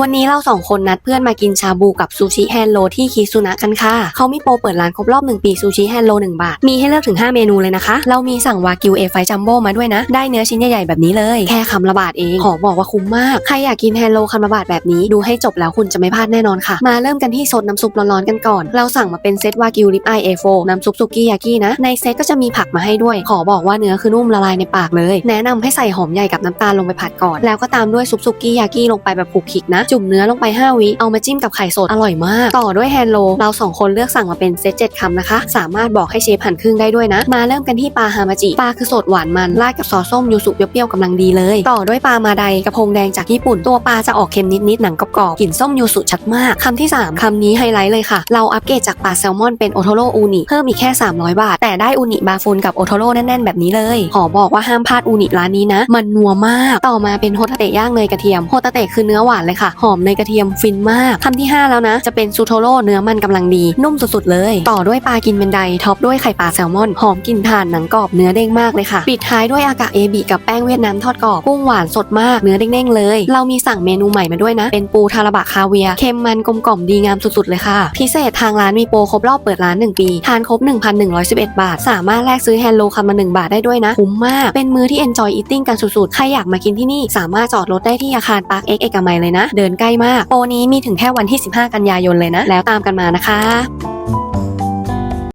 วันนี้เราสองคนนัดเพื่อนมากินชาบูกับซูชิแฮนโลที่คิซุนะกันค่ะ เขามีโปรเปิดร้านครบรอบ 1 ปีซูชิแฮนโล 1 บาท มีให้เลือกถึง 5 เมนูเลยนะคะ เรามีสั่งวากิวเอไฟจัมโบ้มาด้วยนะ ได้เนื้อชิ้นใหญ่ ๆ แบบนี้เลย แค่คำละบาทเอง ขอบอกว่าคุ้มมาก ใครอยากกินแฮนโลคำละบาทแบบนี้ ดูให้จบแล้วคุณจะไม่พลาดแน่นอนค่ะ มาเริ่มกันที่ซดน้ำซุปร้อนๆกันก่อน เราสั่งมาเป็นเซตวากิวลิปไอเอโฟน้ำซุปสุกี้ยากินะ ในเซตก็จะมีผักมาให้ด้วย ขอบอกว่าเนื้อคือนุ่มละลายในปากเลย แนะนำให้ใส่หอมใหญ่กับน้ำตาลลงไปผัดก่อน แล้วก็ตามด้วยซุปสุกี้ยากิลงไปแบบคลุกคลิกนะจุ่มเนื้อลงไป 5 วิ เอามาจิ้มกับไข่สดอร่อยมาก ต่อด้วยแฮนโล เราสองคนเลือกสั่งมาเป็นเซตเจ็ดคำนะคะ สามารถบอกให้เชฟหั่นครึ่งได้ด้วยนะ มาเริ่มกันที่ปลาฮามาจิ ปลาคือสดหวานมัน ราดกับซอสส้มยูสุเปรี้ยวๆกำลังดีเลย ต่อด้วยปลามาไดกระพงแดงจากญี่ปุ่น ตัวปลาจะออกเค็มนิดๆ หนังกรอบๆ กลิ่นส้มยูสุชัดมาก คำที่ 3 คำนี้ไฮไลท์เลยค่ะ เราอัปเกรดจากปลาแซลมอนเป็นโอโทโรอูนิ เพิ่มอีกแค่ 300 บาท แต่ได้อูนิบาฟูนกับโอโทโรแน่นๆ แบบนี้เลย ขอบอกว่าห้ามพลาดอูนิร้านนี้นะ มันนัวมาก ต่อมาเป็นโฮตาเตะย่างเนยกระเทียม โฮตาเตะคือเนื้อหวานเลยค่ะหอมเนกระเทียมฟินมากคำที่ 5 แล้วนะ จะเป็นซูโทโร่เนื้อมันกำลังดี นุ่มสุดๆเลย ต่อด้วยปลากินเป็นไดท็อปด้วยไข่ปลาแซลมอน หอมกลิ่นถ่านหนังกรอบเนื้อเด้งมากเลยค่ะ ปิดท้ายด้วยอากาเอบิกับแป้งเวียดนามทอดกรอบกุ้งหวานสดมากเนื้อเด้งๆเลย เรามีสั่งเมนูใหม่มาด้วยนะ เป็นปูทาราบะคาเวียเค็มมันกลมกล่อมดีงามสุดๆเลยค่ะ พิเศษทางร้านมีโปรครบรอบเปิดร้าน 1 ปี ทานครบ 1,111 บาท สามารถแลกซื้อแฮนโลคำมา1บาทได้ด้วยนะคุ้มมากเป็นมื้อที่ enjoy eating กันสุดๆใครอยากมากินที่นี่สามารถจอดรถได้ที่อาคารปาร์คเอ็กเอกมัยเลยนะเดินใกล้มาก โปรนี้มีถึงแค่วันที่ 15 กันยายนเลยนะ แล้วตามกันมานะคะ